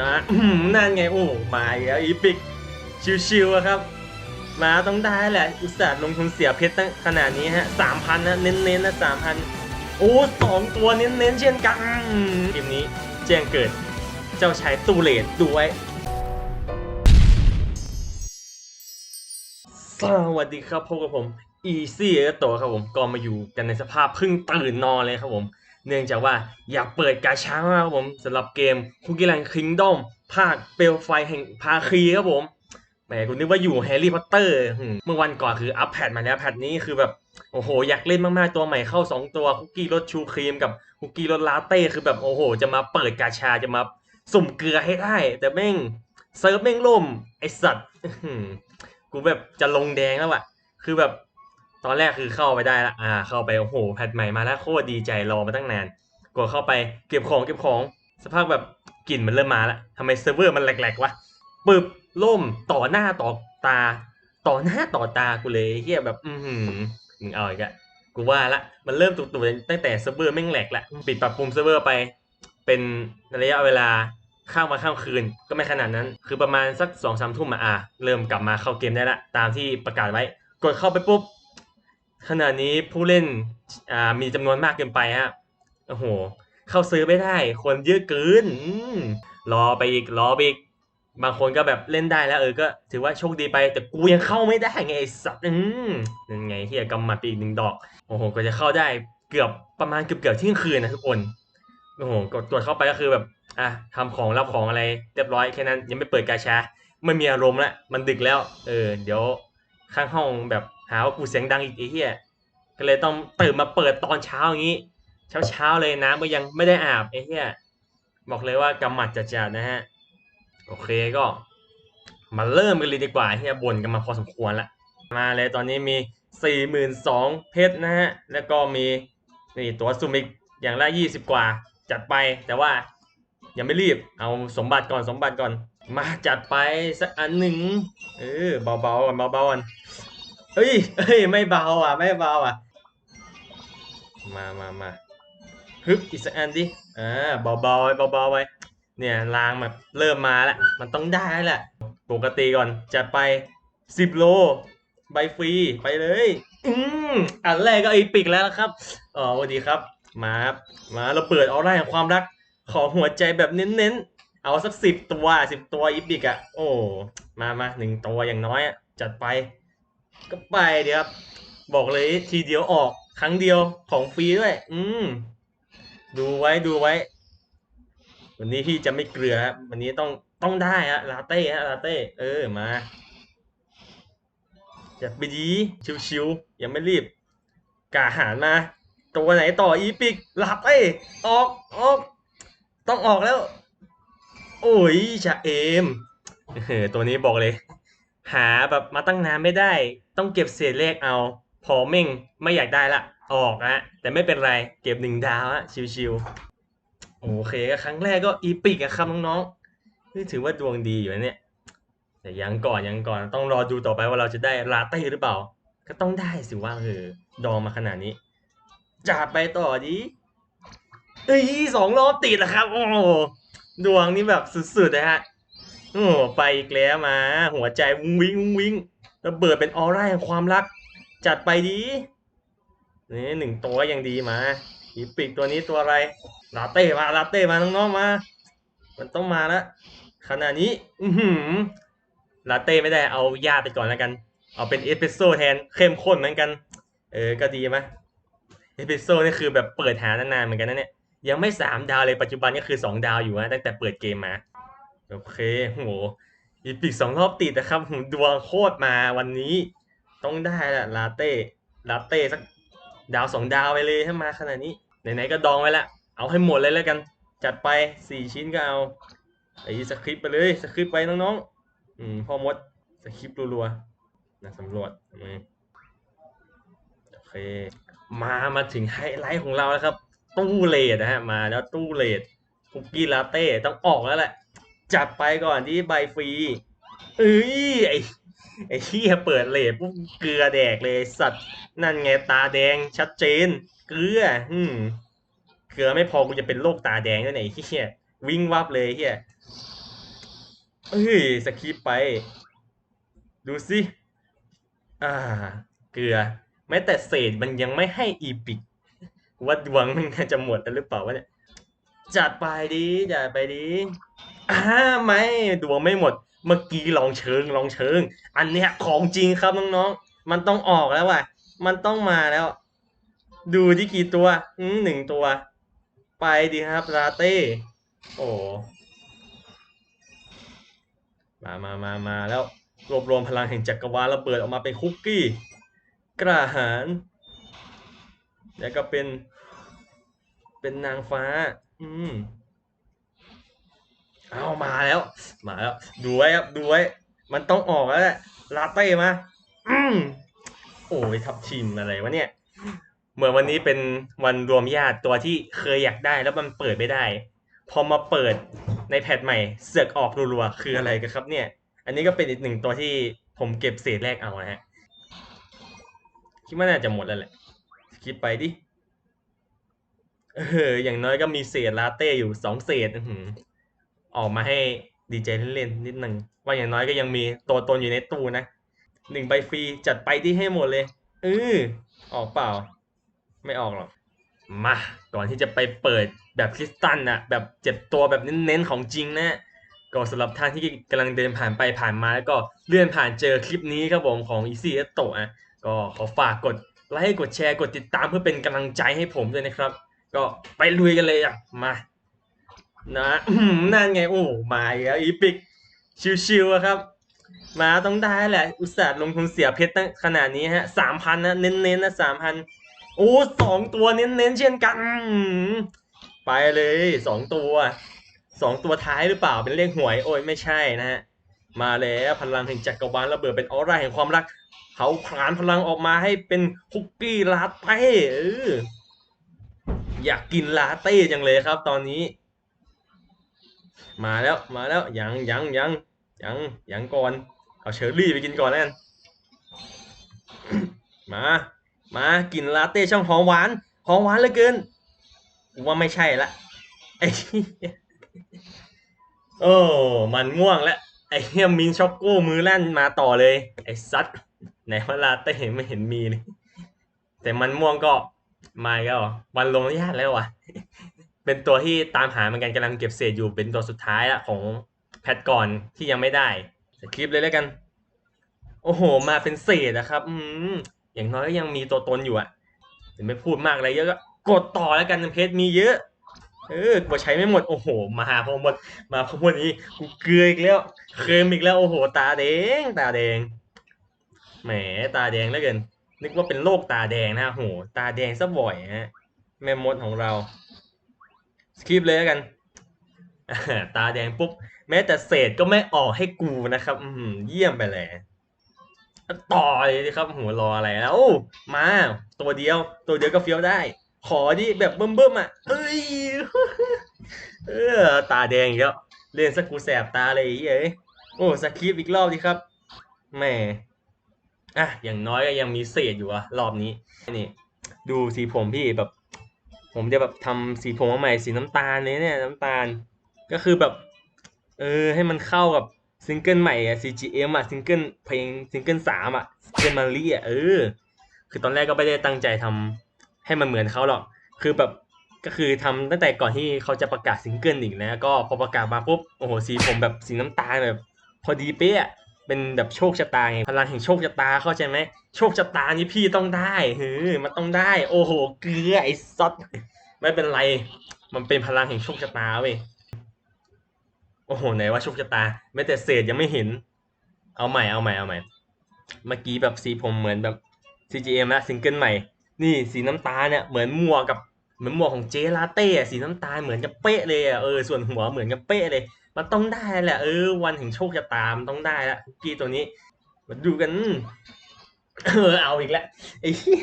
นะอื้อหือนั่นไงโอ้มาแล้วอีพิกชิวๆอะครับ มาต้องได้แหละอุตส่าห์ลงทุนเสียเพชรตั้งขนาดนี้ฮะสามพันนะเน้นๆนะสามพันโอ้สองตัวเน้นๆเช่นกันอืมทีมนี้แจ้งเกิด เจ้าชายตูเลดด้วยสวัสดีครับพบกับผม Easy เอโตครับผมก็มาอยู่กันในสภาพเพิ่งตื่นนอนเลยครับผม เนื่องจากว่าอยากเปิดกาชามากครับผมสำหรับเกมคุกกี้แลนด์คิงดอมภาคเปลวไฟแห่งภาคีครับผมแหมคุณนึกว่าอยู่แฮร์รี่พอตเตอร์เมื่อวันก่อนคืออัปแพดมาแล้วแพทนี้คือแบบโอ้โห อยากเล่นมากๆ ตัวใหม่เข้า 2 ตัวคุกกี้รสชูครีมกับคุกกี้รสลาเต้คือแบบโอ้โห จะมาเปิดกาชาจะมาสุ่มเกลือให้ได้ แต่แม่งเซิร์ฟแม่งล่มไอสัตว์กูแบบจะลงแดงแล้วอะคือแบบ ตอนแรกคือเข้าไปได้ละอ่า เข้าไปโอ้โหแพทใหม่มาแล้วโคตรดีใจรอมาตั้งนานกดเข้าไปเก็บของเก็บของสภาพแบบกลิ่นมันเริ่มมาแล้วทำไมเซิร์ฟเวอร์มันแหลกๆวะปึบล่มต่อหน้าต่อตา ต่อหน้าต่อตากูเลยเฮียแบบ อือหือมึงเอาอีกอะกูว่าละมันเริ่มตุกๆตั้งแต่เซิร์ฟเวอร์แม่งแหลกละปิดปรับปรุงเซิร์ฟเวอร์ไป เป็นระยะเวลาข้ามมาข้ามคืนก็ไม่ขนาดนั้น คือประมาณสักสองสามทุ่มอะอะเริ่มกลับมาเข้าเกมได้ละ ตามที่ประกาศไว้ กดเข้าไปปุ๊บ ขณะนี้ผู้เล่นมีจำนวนมากเกินไปฮะโอ้โห เข้าซื้อไม่ได้ คนเยอะเกินรอไปอีกรอไปอีกบางคนก็แบบเล่นได้แล้วเออก็ ถือว่าโชคดีไปแต่กูยังเข้าไม่ได้ไงไอ้สัตว์อืมนั่นไงเฮียกำมัดไปอีกหนึ่งดอก โอ้โหก็จะเข้าได้เกือบประมาณเกือบเกือบเที่ยงคืนนะทุกคนโอ้โหกดตรวจเข้าไปก็คือแบบอะทำของรับของอะไรเรียบร้อยแค่นั้นยังไม่เปิดกาชาไม่มีอารมณ์ละมันดึกแล้ว เออ เดี๋ยวข้างห้องแบบาว่ากูเสียงดังอีกไอ้เหี้ยก็เลยต้องตื่นมาเปิดตอนเช้าอย่างนี้ เช้าเช้าเลยน้ำก็ยังไม่ได้อาบไอ้เหี้ยบอกเลยว่ากำหมัดจัดๆนะฮะโอเคก็มาเริ่มกันเลยดีกว่าเฮียบ่นกันมาพอสมควรละมาเลยตอนนี้มี 42,000เพชรนะฮะแล้วก็มีนี่ตัวซุ่มอีกอย่างละ20 กว่าจัดไปแต่ว่ายังไม่รีบเอาสมบัติก่อนสมบัติก่อน มาจัดไปสักอันหนึ่งเออเบาๆก่อนเบาๆก่อน เฮ้ยเฮ้ย ไม่เบาอะ ไม่เบาอะ มามามาฮึบอีกสักอันดิอ่าเบาๆไว้เบาๆไว้ เนี่ยรางแบบเริ่มมาแล้ว มันต้องได้แล้วแหละ ปกติก่อนจัดไป 10 โล ใบฟรี ไปเลย อืมอันแรกก็ไอปิกแล้วครับอ๋อสวัสดีครับ มาครับมาเราเปิดออร่าแห่งความรัก ขอหัวใจแบบเน้นๆ เอาสักสิบตัวสิบตัวอีปิกอะโอ้ มามาหนึ่งตัวอย่างน้อยอะจัดไป ก็ไปเดี๋ยวครับ บอกเลยทีเดียวออกครั้งเดียวของฟรีด้วย อืม ดูไว้ดูไว้ วันนี้พี่จะไม่เกลือครับวันนี้ต้องต้องได้ฮะลาเต้ฮะลาเต้ เออมาจัดไปดีชิวๆยังไม่รีบ กาหารมา ตัวไหนต่ออีปิกลาเต้ออกออกต้องออกแล้ว โอ้ยชะเอมเออตัวนี้บอกเลย หาแบบมาตั้งนานไม่ได้ ต้องเก็บเศษเลขเอา พอเม่งไม่อยากได้ละ ออกฮะแต่ไม่เป็นไรเก็บหนึ่งดาวฮะชิวๆโอเคครั้งแรกก็อีปิกอะครับน้องๆนี่ถือว่าดวงดีอยู่เนี่ยแต่ยังก่อนยังก่อนต้องรอดูต่อไปว่าเราจะได้ลาเต้หรือเปล่า ก็ต้องได้สิว่าเออดองมาขนาดนี้จัดไปต่อดิเอ้ยสองรอบติดแล้วครับ โอ้ดวงนี่แบบสุดๆนะฮะ โอ้ไปอีกแล้วมา หัวใจวุ้งวิ้งวุ้งวิ้งระเบิดเป็นออร่าแห่งความรัก จัดไปดีนี่หนึ่งตัวยังดีมาอีปิกตัวนี้ตัวอะไรลาเต้มาลาเต้มาน้องๆมา มันต้องมาล้วขณะนี้ อืลาเต้ไม่ได้เอายาไปก่อนแล้วกัน เอาเป็นเอสเปรสโซ่แทนเข้มข้นเหมือนกัน เออก็ดีไหมเอสเปรสโซ่นี่คือแบบเปิดหานานๆเหมือนกันนะเนี่ยยังไม่สามดาวเลยปัจจุบันก็คือสองดาวอยู่นะตั้งแต่เปิดเกมมา โอเคโหอีพิกสองรอบติดนะครับดวงโคตรมาวันนี้ ต้องได้แหละลาเต้ลาเต้สักดาวสองดาวไปเลยถ้ามาขนาดนี้ไหนๆก็ดองไว้ละ เอาให้หมดเลยแล้วกัน จัดไปสี่ชิ้นก็เอาไอ้สคริปต์ไปเลยสคริปต์ไปน้องๆอืมพ่อมดสคริปต์รัวๆนะสำรวจมโอเค มามาถึงไฮไลท์ของเราแล้วครับ ตู้เลดนะฮะมาแล้วตู้เลดคุกกี้ลาเต้ต้องออกแล้วแหละ จัดไปก่อนที่ใบฟรีเอ้ยไอ้ไอ้เหี้ยเปิดเลทปุ๊บเกลือแดกเลยสัตว์นั่นไงตาแดงชัดเจน เกลืออืมเกลือไม่พอกูจะเป็นโรคตาแดงด้วยไหนเหี้ยวิ่งวับเลยเหี้ยเอ้ยสคริปไป ดูสิอ่า เกลือแม้แต่เศษมันยังไม่ให้อีปิกว่าดวงมันจะหมดแล้วหรือเปล่าวะเนี่ยจัดไปดิจัดไปดิ อ่าไม่ดวงไม่หมด เมื่อกี้ลองเชิงลองเชิง อันเนี้ยของจริงครับน้องๆมันต้องออกแล้วว่ะ มันต้องมาแล้ว ดูที่กี่ตัวอืมหนึ่งตัว ไปดีครับลาเต้โอ้มามามามาแล้วรวบรวมพลังแห่งจักรวาลระเบิดออกมาเป็นคุกกี้ กระหารแล้วก็เป็น เป็นนางฟ้า อืม เอามาแล้ว มาแล้ว ดูไว้ครับ ดูไว้ มันต้องออกแล้วแหละ ลาเต้มา อืมโอ้ยทับชินอะไรวะเนี่ย เหมือนวันนี้เป็นวันรวมญาติตัวที่เคยอยากได้แล้วมันเปิดไม่ได้ พอมาเปิดในแพทใหม่ เสือกออกรัวๆ คืออะไรกันครับเนี่ย อันนี้ก็เป็นอีกหนึ่งตัวที่ผมเก็บเศษแรกเอานะฮะ คิดว่าน่าจะหมดแล้วแหละคิดไปดิ เออ อย่างน้อยก็มีเศษลาเต้อยู่สองเศษ อื ออกมาให้ดีใจเล่นนิดหนึ่งว่าอย่างน้อยก็ยังมีตัวตนอยู่ในตู้นะหนึ่งใบฟรีจัดไปที่ให้หมดเลยเออออกเปล่า ไม่ออกหรอกมาก่อนที่จะไปเปิดแบบคริสตัลนะแบบเจ็บตัวแบบเน้นๆของจริงนะก็สำหรับท่านที่กำลังเดินผ่านไปผ่านมาแล้วก็เลื่อนผ่านเจอคลิปนี้ครับผมของ Easy เอโตะอะก็ขอฝากกดไลค์กดแชร์กดติดตามเพื่อเป็นกำลังใจให้ผมด้วยนะครับ ก็ไปลุยกันเลยอะมา นะอื้อหือนั่นไง โอ้มาอีกแล้วอีพิก ชิวๆอะครับ มาต้องได้แหละ อุตส่าห์ลงทุนเสียเพชรตั้งขนาดนี้ฮะสามพันนะ เน้นๆนะสามพันโอ้สองตัวเน้นๆเช่นกัน ไปเลยสองตัวสองตัวท้ายหรือเปล่าเป็นเลขหวย โอ้ยไม่ใช่นะฮะ มาแล้วพลังแห่งจักรวาลระเบิดเป็นออร่าแห่งความรัก เขาผลานพลังออกมาให้เป็นคุกกี้ลาเต้อออยากกินลาเต้จังเลยครับตอนนี้ มาแล้วมาแล้วยังยังยังยังยังก่อน เอาเชอร์รี่ไปกินก่อนแล้วกันมา มากินลาเต้ช่องหอมหวานหอมหวานเหลือเกินกูว่าไม่ใช่ละไอ้เหี้ยโอ้มันม่วงแล้วไอ้เฮียมินช็อกโก้มือลั่นมาต่อเลย ไอ้ซัดไหนว่าลาเต้ไม่เห็นมีเลยแต่มันม่วงก็มาแล้ววันลงญาติแล้วว่ะ เป็นตัวที่ตามหาเหมือนกันกำลังเก็บเศษอยู่เป็นตัวสุดท้ายละของแพทก่อนที่ยังไม่ได้สคริปเลยแล้วกัน โอ้โห มาเป็นเศษนะครับ อืมอย่างน้อยก็ยังมีตัวตนอยู่อะถึงไม่พูดมากอะไรเยอะก็กดต่อแล้วกันเพชรมีเยอะ เออกดใช้ไม่หมด โอ้โห มาพอหมด มาพอหมดนี้กูเกลืออีกแล้วเคมอีกแล้วโอ้โห ตาแดง ตาแดงแหมตาแดงแล้วเกินนึกว่าเป็นโรคตาแดงนะโห ตาแดงซะบ่อยฮะแม่มดของเรา สคริปเลยแล้วกัน ตาแดงปุ๊บ แม้แต่เศษก็ไม่ออกให้กูนะครับ อืมเยี่ยมไปเลย ต่อเลยดิครับหัวรออะไรแล้ว มา ตัวเดียว ตัวเดียวก็เฟี้ยวได้ ขอดิแบบเบิ่มๆอะเอ้ยเออตาแดงอีกแล้วเล่นสักกูแสบตาเลยไอ้เหี้ยเอ้ยโอ้สคริปอีกรอบดิครับแหม่อะอย่างน้อยก็ยังมีเศษอยู่อะรอบนี้นี่ ดูสีผมพี่แบบ ผมจะแบบทำสีผมมาใหม่สีน้ำตาลเลยเนี่ยน้ำตาล ก็คือแบบ เออให้มันเข้ากับซิงเกิลใหม่อะ CGM อะซิงเกิลเพลงซิงเกิลสามอะเจมารีอะเออ คือตอนแรกก็ไม่ได้ตั้งใจทำให้มันเหมือนเขาหรอก คือแบบก็คือทำตั้งแต่ก่อนที่เขาจะประกาศซิงเกิลอีกนะก็พอประกาศมาปุ๊บโอ้โหสีผมแบบสีน้ำตาลแบบพอดีเป๊ะ เป็นแบบโชคชะตาไงพลังแห่งโชคชะตาเข้าใจไหมโชคชะตานี่พี่ต้องได้เฮ้ยมันต้องได้ โอ้โหเกลือไอ้ซัดไม่เป็นไร มันเป็นพลังแห่งโชคชะตาเว้ยโอ้โหไหนว่าโชคชะตาแม้แต่เศษยังไม่เห็น เอาใหม่เอาใหม่เอาใหม่ เมื่อกี้แบบสีผมเหมือนแบบ CGM นะซิงเกิลใหม่ นี่สีน้ำตาเนี่ยเหมือนมัวกับเหมือนมัวของเจลาเต้อะสีน้ำตาลเหมือนกับเป๊ะเลยอะเออส่วนหัวเหมือนกับเป๊ะเลย มันต้องได้แหละเออวันแห่งโชคชะตามต้องได้ละคุกกี้ตัวนี้มาดูกันเออเอาอีกแล้วไอ้เหี้ย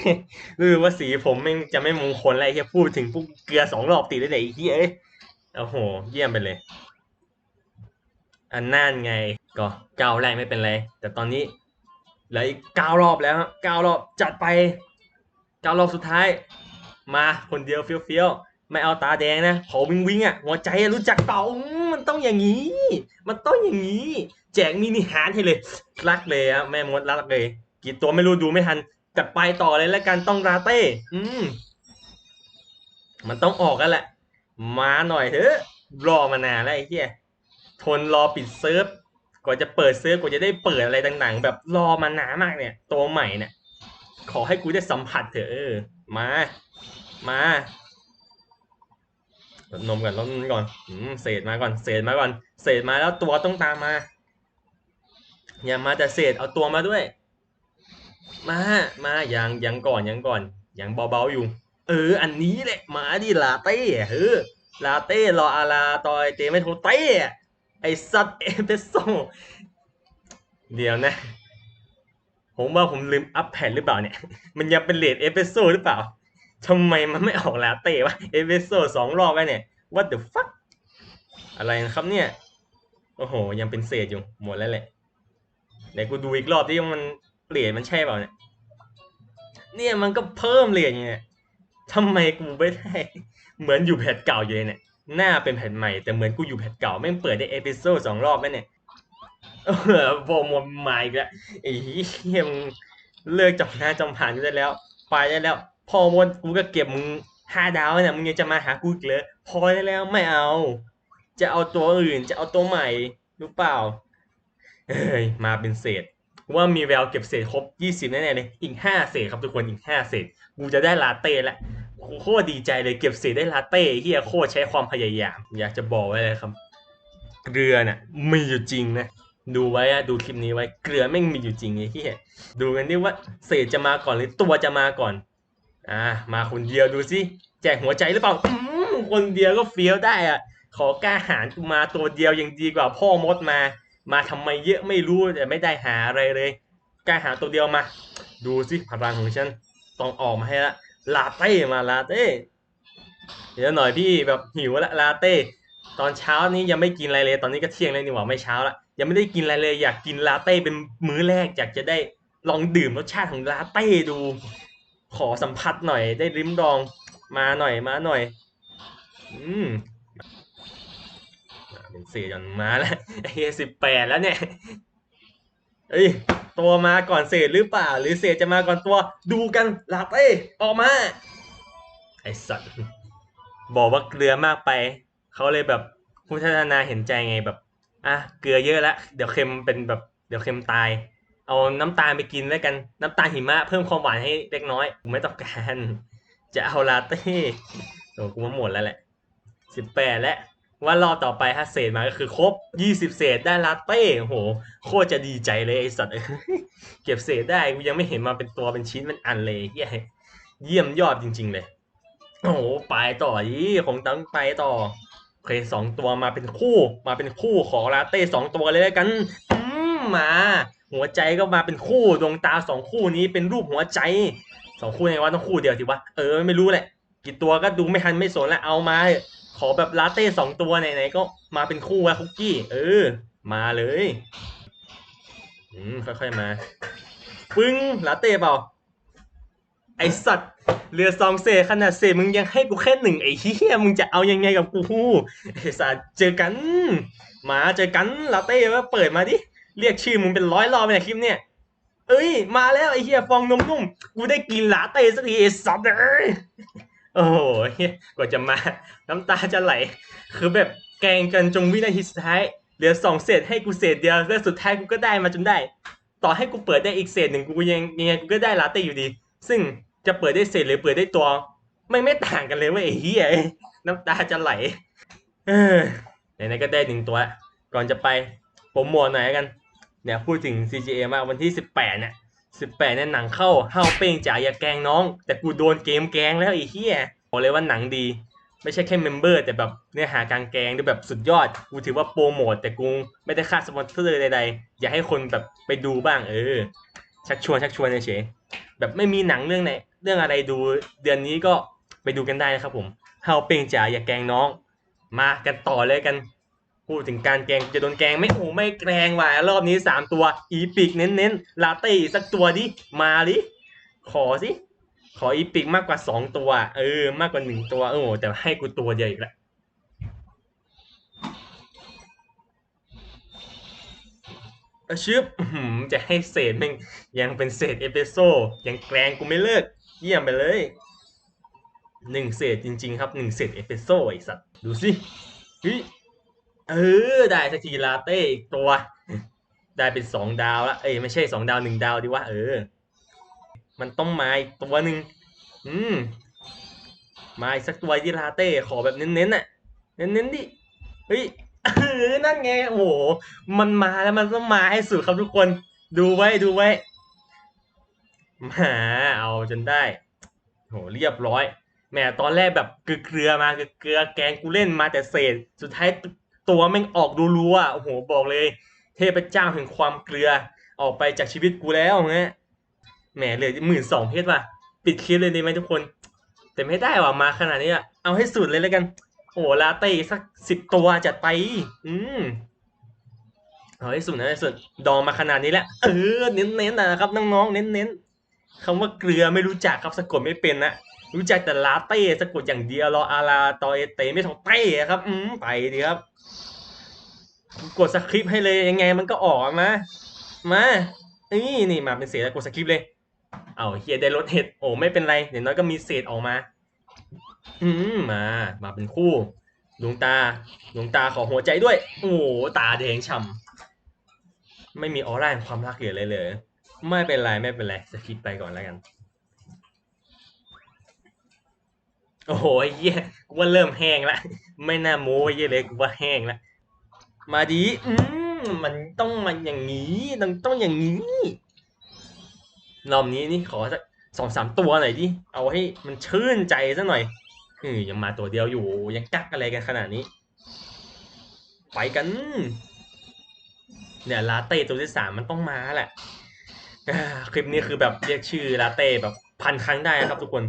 รู้ว่าสีผมแม่งจะไม่มงคลอะไรแค่พูดถึงพวกเกลือสองรอบติดได้เลยไอ้เหี้ยเอ้ยโอ้โห เยี่ยมไปเลย อันนั่นไง ก็เก้าแรกไม่เป็นไร แต่ตอนนี้เหลืออีกเก้ารอบแล้วฮะเก้ารอบจัดไปเก้ารอบสุดท้าย มาคนเดียวเฟี้ยวๆไม่เอาตาแดงนะขอวิงวิงอะหัวใจรู้จักเป่า มันต้องอย่างนี้ มันต้องอย่างนี้ แจกมินิฮาร์ดให้เลย รักเลยอะแม่มดรักเลย กี่ตัวไม่รู้ดูไม่ทันจัดไปต่อเลยแล้วกันต้องราเต้อืมมันต้องออกกันแหละ มาหน่อยเถอะ รอมานานแล้วไอ้เหี้ยทนรอปิดเซิร์ฟกว่าจะเปิดเซิร์ฟกว่าจะได้เปิดอะไรต่างๆ แบบรอมานานมากเนี่ย ตัวใหม่เนี่ย ขอให้กูได้สัมผัสเถอะเออ มา มา นมก่อนลดนมก่อนอืมเศษมาก่อน เศษมาก่อน เศษมาแล้วตัวต้องตามมา อย่ามาแต่เศษเอาตัวมาด้วย มา มาอยังยังก่อนยังก่อนยังเบาๆอยู่ เออ อันนี้แหละมาดิลาเต้เออลาเต้รออาลาตอยเตไม่โทเต้ไอซัตเอเปโซเดี๋ยวนะ ผมว่าผมลืมอัพแผ่นหรือเปล่าเนี่ย มันยังเป็นเลดเอเปโซหรือเปล่า ทำไมมันไม่ออกลาเต้วะเอเปรสโซสองรอบแล้วเนี่ย what the fuck อะไรนะครับเนี่ย โอ้โห ยังเป็นเศษอยู่ หมดแล้วแหละเดี๋ยวกูดูอีกรอบที่มันเหรียญมันใช่เปล่าเนี่ย เนี่ยมันก็เพิ่มเหรียญอย่างเนี่ยทำไมกูไม่ได้ เหมือนอยู่แผ่นเก่าอยู่เลยเนี่ย หน้าเป็นแผ่นใหม่แต่เหมือนกูอยู่แผ่นเก่าแม่เปิดได้เอพิโซดสองรอบแล้วเนี่ยเออโบมนมาอีกแล้วไอ้เหี้ยมเลิกจำหน้าจำผ่านได้แล้ว ไปได้แล้ว พอมนกูก็เก็บมึงห้าดาวเนี่ยมึงยังจะมาหากูอีกเลยพอได้แล้วไม่เอา จะเอาตัวอื่นจะเอาตัวใหม่รู้เปล่าเฮ้ยมาเป็นเศษว่ามีแววเก็บเศษครบยี่สิบแน่ๆเลยอีกห้าเศษครับทุกคนอีกห้าเศษกูจะได้ลาเต้ล้วกูโคตรดีใจเลยเก็บเศษได้ลาเต้เฮียโคตรใช้ความพยายาม อยากจะบอกไว้เลยครับเกลือน่ะมีอยู่จริงนะดูไว้อะดูคลิปนี้ไว้เกลือแม่งมีอยู่จริงไอ้เฮียดูกันดิว่าเศษจะมาก่อนหรือตัวจะมาก่อน อ่ามาคนเดียวดูสิแจกหัวใจหรือเปล่าคนเดียวก็เฟี้ยวได้อะขอกล้าหาญกูมาตัวเดียวยังดีกว่าพ่อมดมา มาทำไมเยอะไม่รู้แต่ไม่ได้หาอะไรเลยกล้าหาตัวเดียวมา ดูสิพลังของฉันต้องออกมาให้ละลาเต้มาลาเต้เดี๋ยวหน่อยพี่แบบหิวละลาเต้ตอนเช้านี้ยังไม่กินอะไรเลย ตอนนี้ก็เที่ยงแล้วนี่หว่าไม่เช้าละยังไม่ได้กินอะไรเลย อยากกินลาเต้เป็นมื้อแรกอยากจะได้ลองดื่มรสชาติของลาเต้ดู ขอสัมผัสหน่อยได้ริมลองมาหน่อยมาหน่อย อืมเป็นสี่จนมาแล้วไอ้สิบแปดแล้วเนี่ยเอ้ยตัวมาก่อนเศษหรือเปล่า หรือเศษจะมาก่อนตัวดูกันลาเต้ออกมา ไอสัตว์บอกว่าเกลือมากไปเขาเลยแบบผู้พัฒนาเห็นใจไงแบบอะเกลือเยอะแล้วเดี๋ยวเค็มเป็นแบบเดี๋ยวเค็มตาย เอาน้ำตาลไปกินแล้วกันน้ำตาลหิมะเพิ่มความหวานให้เล็กน้อยกูไม่ต้องการ จะเอาลาเต้โอ้กูมาหมดแล้วแหละสิบแปดแล้วว่ารอบต่อไปถ้าเศษมาก็คือครบยี่สิบเศษได้ลาเต้โอ้โหโคตรจะดีใจเลยไอสัตว์เก็บเศษได้กูยังไม่เห็นมาเป็นตัวเป็นชิ้นเป็นอันเลยเยเยี่ยมยอดจริง ๆ เลย โอ้โหไปต่อดิของต้องไปต่อโอเคสองตัวมาเป็นคู่มาเป็นคู่ขอลาเต้สองตัวเลยแล้วกันมา หัวใจก็มาเป็นคู่ดวงตาสองคู่นี้เป็นรูปหัวใจสองคู่ไงวะต้องคู่เดียวสิวะเออไม่รู้แหละกี่ตัวก็ดูไม่ทันไม่สนแล้วเอามา ขอแบบลาเต้สองตัวไหนๆก็มาเป็นคู่อะคุกกี้ เออ มาเลยอืมค่อยๆมาปึ้งลาเต้เปล่าไอสัตว์เรือซองเซขนาดเซมึงยังให้กูแค่หนึ่งไอ้เหี้ยมึงจะเอายังไงกับกูไอสัตว์เจอกัน มาเจอกันลาเต้ว่าเปิดมาดิ เรียกชื่อมึงเป็นร้อยรอบในคลิปเนี่ย เอ้ย มาแล้วไอ้เหี้ยฟองนมนุ่ม กูได้กินลาเต้สักทีสัตว์เอ้ยโอ้โหเฮียกว่าจะมา น้ำตาจะไหล คือแบบแกงกันจงวินาทีสุดท้าย เหลือสองเศษให้กูเศษเดียวแล้วสุดท้ายกูก็ได้มาจนได้ ต่อให้กูเปิดได้อีกเศษหนึ่งกูยังยังไงกูก็ได้ลาเต้อยู่ดี ซึ่งจะเปิดได้เศษหรือเปิดได้ตัวไม่ไม่ต่างกันเลยว่าไอ้เหี้ยน้ำตาจะไหล เออไหนๆก็ได้หนึ่งตัว ก่อนจะไปผมหมวดหน่อยกัน เนี่ยพูดถึง CGA มาวันที่ 18 เนี่ย 18 เนี่ยหนังเข้าเฮาเป้งจ๋าอย่าแกล้งน้อง แต่กูโดนเกมแกล้งแล้วไอ้เหี้ยบอกเลยว่าหนังดี ไม่ใช่แค่เมมเบอร์แต่แบบเนื้อหาการแกงด้วยแบบสุดยอด กูถือว่าโปรโมทแต่กูไม่ได้ค่าสปอนเซอร์ใดๆ อยากให้คนแบบไปดูบ้างเออ ชักชวนชักชวนเฉยแบบไม่มีหนังเรื่องไหนเรื่องอะไรดูเดือนนี้ก็ไปดูกันได้นะครับผมเฮาเป้งจ๋าอย่าแกล้งน้อง มากันต่อเลยกัน พูดถึงการแกงจะโดนแกงไม่โอ้ไม่แกงว่ะรอบนี้สามตัวอีปิกเน้นๆลาเต้อีสักตัวดิมาดิขอสิขออีปิกมากกว่าสองตัว เออ มากกว่าหนึ่งตัวโอ้แต่ให้กูตัวเดียวอีกล้วอาชึบอื้อจะให้เศษแม่งยังเป็นเศษเอเปโซยังแกล้งกูไม่เลิกเยี่ยมไปเลยหนึ่งเศษจริง ๆ ครับหนึ่งเศษเอเปโซไอสัตว์ดูสิเฮ้ย เออได้สักทีลาเต้อีกตัว ได้เป็นสองดาวละเอ้ยไม่ใช่สองดาวหนึ่งดาวดีว่าเออ มันต้องมาอีกตัวหนึ่งอืมมาอีกสักตัวที่ลาเต้ขอแบบเน้นๆน่ะเน้นๆดิเฮ้ยเออนั่นไงโอ้โหมันมาแล้วมันต้องมาให้สุดครับทุกคน ดูไว้ดูไว้มาเอาจนได้โหเรียบร้อยแหมตอนแรกแบบเกลือมาเกลือแกงกูเล่นมาแต่เศษ สุดท้าย ตัวแม่งออกดูรัวๆโอ้โหบอกเลย เทพเจ้าแห่งความเกลือออกไปจากชีวิตกูแล้วฮะแหมเหลยหมื่นสองเพชรว่ะปิดคลิปเลยดีไหมทุกคน แต่ไม่ได้ว่ะมาขนาดนี้อะเอาให้สุดเลยแล้วกัน โอ้ลาเต้สักสิบตัวจัดไป อืมเอาให้สุดนะให้สุดดองมาขนาดนี้แล้วเออเน้นๆนะครับน้องๆเน้นๆคำว่าเกลือไม่รู้จักครับสะกดไม่เป็นนะ รู้จักแต่ลาเต้สะกดอย่างเดียวรออาราตอเอเตไม่ทองเต้ครับ อืมไปดีครับ กดสคริปต์ให้เลยยังไงมันก็ออกมา มานี่นี่มาเป็นเศษกดสคริปต์เลย เอาเฮียได้รถเห็ดโอ้ไม่เป็นไรเดี๋ยวน้อยก็มีเศษออกมา อืมมา มาเป็นคู่ดวงตาดวงตาขอหัวใจด้วย โอ้โตาแดงฉ่ำไม่มีออร่าแห่งความรักเหลือเลยเลย ไม่เป็นไรไม่เป็นไรสคริปต์ไปก่อนแล้วกัน โอ้โหไอ้เหี้ยกูว่าเริ่มแห้งละไม่น่าโม้ไอ้เหี้ยเลยกูว่าแห้งละมาดี อืมมันต้องมันอย่างนี้ต้องต้องอย่างนี้รอบนี้นี่ขอสักสองสามตัวหน่อยดิเอาให้มันชื่นใจซะหน่อยเออยังมาตัวเดียวอยู่ยังกักอะไรกันขนาดนี้ ไปกัน เนี่ยลาเต้ตัวที่สามมันต้องมาแหละคลิปนี้คือแบบเรียกชื่อลาเต้แบบพันครั้งได้นะครับทุกคน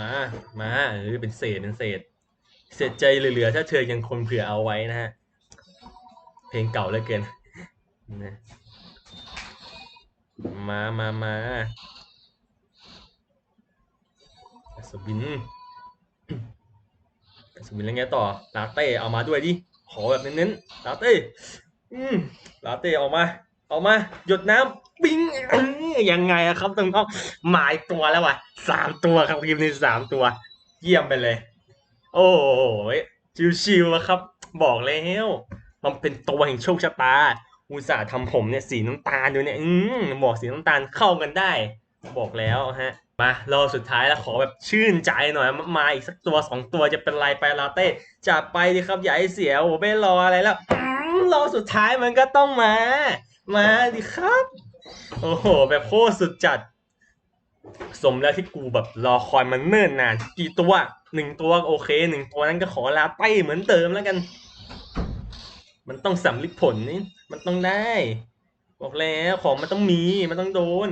มา มาเออเป็นเศษเป็นเศษ เสียใจเหลือๆ ถ้าเธอยังคนเผื่อเอาไว้นะฮะ เพลงเก่าเหลือเกินนะมามามาอัศวินอัศวินแล้วไงต่อ ลาเต้เอามาด้วยดิ ขอแบบเน้นๆ ลาเต้ อืม ลาเต้เอามา เอามา หยดน้ำปิ้งยังไงอะครับต้องหมายตัวแล้วว่ะสามตัวครับคลิปนี้สามตัว เยี่ยมไปเลย โอ้โหชิวๆอะครับ บอกแล้วมันเป็นตัวแห่งโชคชะตา อุตส่าห์ทำผมเนี่ยสีน้ำตาลอยู่เนี่ย อืมหมวกสีน้ำตาลเข้ากันได้ บอกแล้วฮะ มารอสุดท้ายแล้วขอแบบชื่นใจหน่อย มาอีกสักตัวสองตัวจะเป็นไรไปลาเต้จัดไปดิครับอย่าให้เสียโอ้ไม่รออะไรแล้วรอสุดท้ายมันก็ต้องมา มาดิครับ โอ้โห แบบโคตรสุดจัด สมแล้วที่กูแบบรอคอยมันเนิ่นนาน กี่ตัวหนึ่งตัวโอเคหนึ่งตัวนั้นก็ขอลาไปเหมือนเดิมแล้วกัน มันต้องสำลิดผลนี่มันต้องได้ บอกแล้วของมันต้องมีมันต้องโดน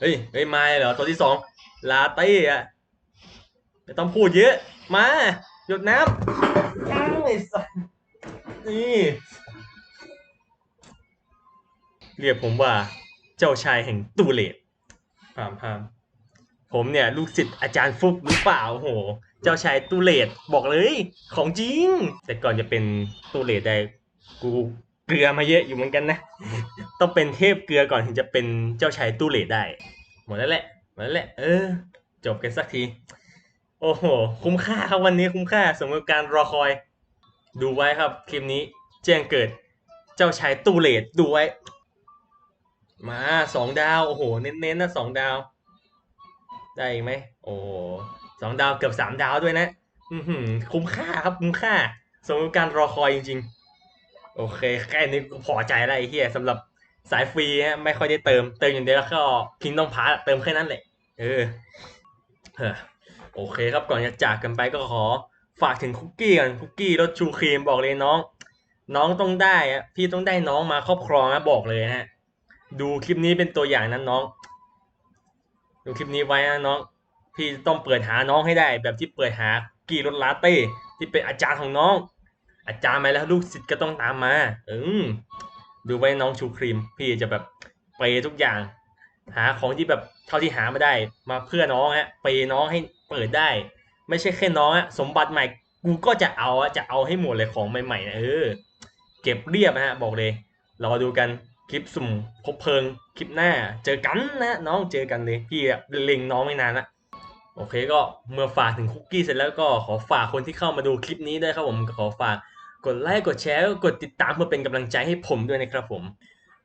เฮ้ยเฮ้ยมาเหรอตัวที่สองลาเต้อะไม่ต้องพูดเยอะ มา หยดน้ำอ้าวไอ้สัสนี่ เรียกผมว่าเจ้าชายแห่งตูเลตพามพามผมเนี่ยลูกศิษย์อาจารย์ฟุกหรือเปล่าโอ้โห เจ้าชายตูเลตบอกเลย ของจริง แต่ก่อนจะเป็นตูเลตได้กูเกลือมาเยอะอยู่เหมือนกันนะ ต้องเป็นเทพเกลือก่อนถึงจะเป็นเจ้าชายตูเลตได้ หมดแล้วแหละหมดแล้วแหละเออ จบกันสักที โอ้โห คุ้มค่าครับวันนี้คุ้มค่าสมกับการรอคอย ดูไว้ครับคลิปนี้แจ้งเกิด เจ้าชายตูเลตดูไว้ มาสองดาว โอ้โห เน้นๆนะสองดาว ได้อีกไหม โอ้สองดาวเกือบสามดาวด้วยนะ อืคุ้มค่าครับ คุ้มค่าสมกับการรอคอยจริง ๆ โอเค แค่นี้พอใจแล้วไอ้เหี้ยสำหรับสายฟรีฮะไม่ค่อยได้เติม เติมอย่างเดียวแล้วก็คิงต้องพาเติมแค่นั้นแหละ เออเฮ้อโอเคครับก่อนจะจากกันไปก็ขอฝากถึงคุกกี้กันคุกกี้รสชูครีมบอกเลยน้อง น้องต้องได้อะพี่ต้องได้น้องมาครอบครองนะบอกเลยนะฮะ ดูคลิปนี้เป็นตัวอย่างนั้นน้อง ดูคลิปนี้ไว้นะน้อง พี่ต้องเปิดหาน้องให้ได้ แบบที่เปิดหากีรถลาเต้ที่เป็นอาจารย์ของน้อง อาจารย์มาแล้วลูกศิษย์ก็ต้องตามมา อืมดูไว้น้องชูครีม พี่จะแบบไปยทุกอย่าง หาของที่แบบเท่าที่หามาได้ มาเพื่อน้องฮะไปยน้องให้เปิดได้ ไม่ใช่แค่น้องฮะสมบัติใหม่กูก็จะเอาจะเอาให้หมดเลยของใหม่ๆนะเออเก็บเรียบนะฮะบอกเลยรามาดูกัน คลิปสุ่มพบเพลิงคลิปหน้า เจอกันนะน้องเจอกันเลยพี่เล็งน้องไม่นานละโอเคก็เมื่อฝากถึงคุกกี้เสร็จแล้วก็ขอฝากคนที่เข้ามาดูคลิปนี้ด้วยครับผมขอฝากกดไลค์กดแชร์กดติดตามเพื่อเป็นกำลังใจให้ผมด้วยนะครับผม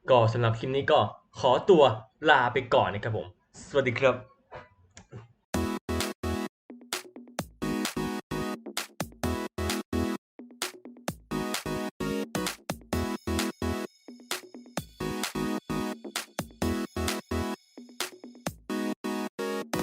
ก็สำหรับคลิปนี้ก็ขอตัวลาไปก่อนนะครับผม สวัสดีครับ